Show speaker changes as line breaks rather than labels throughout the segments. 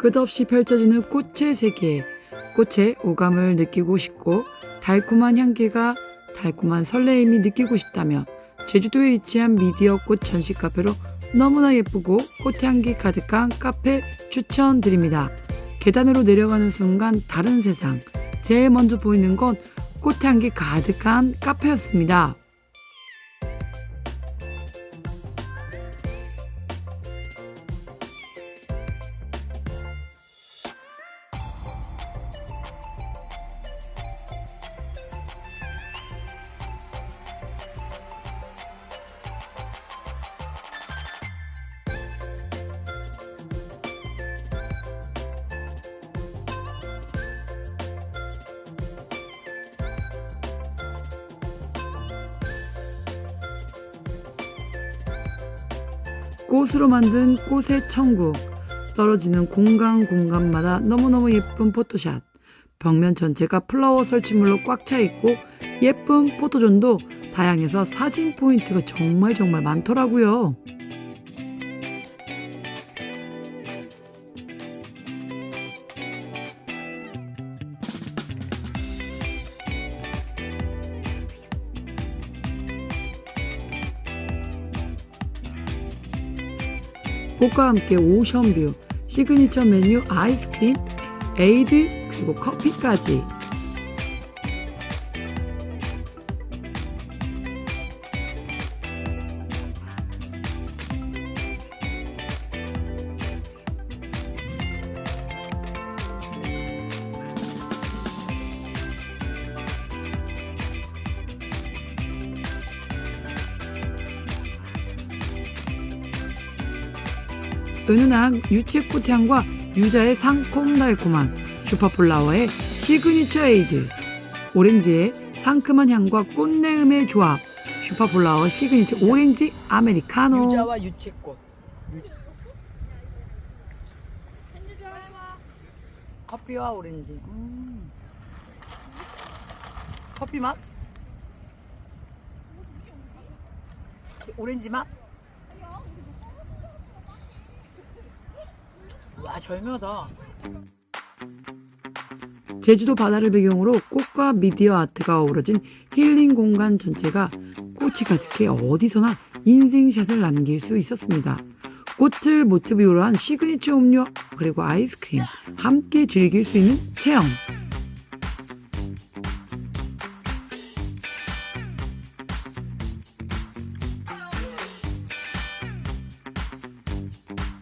끝없이 펼쳐지는 꽃의 세계. 꽃의 오감을 느끼고 싶고 달콤한 향기가 달콤한 설레임이 느끼고 싶다면 제주도에 위치한 미디어 꽃 전시 카페로 너무나 예쁘고 꽃향기 가득한 카페 추천드립니다. 계단으로 내려가는 순간 다른 세상. 제일 먼저 보이는 건 꽃향기 가득한 카페였습니다. 꽃으로 만든 꽃의 천국. 떨어지는 공간 공간마다 너무너무 예쁜 포토샷. 벽면 전체가 플라워 설치물로 꽉 차 있고 예쁜 포토존도 다양해서 사진 포인트가 정말 정말 많더라고요. 꽃과 함께 오션뷰, 시그니처 메뉴 아이스크림, 에이드, 그리고 커피까지. 은은한 유채꽃 향과 유자의 상콤달콤한 슈퍼플라워의 시그니처 에이드 오렌지의 상큼한 향과 꽃내음의 조합 슈퍼플라워 시그니처 오렌지 아메리카노
유자와 유채꽃. 유자. 커피와 오렌지. 음. 커피 맛? 오렌지 맛? 와 절묘하다.
제주도 바다를 배경으로 꽃과 미디어 아트가 어우러진 힐링 공간 전체가 꽃이 가득해 어디서나 인생샷을 남길 수 있었습니다. 꽃을 모티브로 한 시그니처 음료 그리고 아이스크림 함께 즐길 수 있는 체험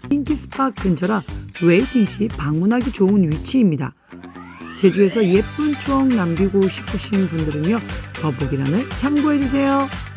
핑키 스파 근처라 웨이팅 시 방문하기 좋은 위치입니다. 제주에서 예쁜 추억 남기고 싶으신 분들은요 더보기란을 참고해주세요.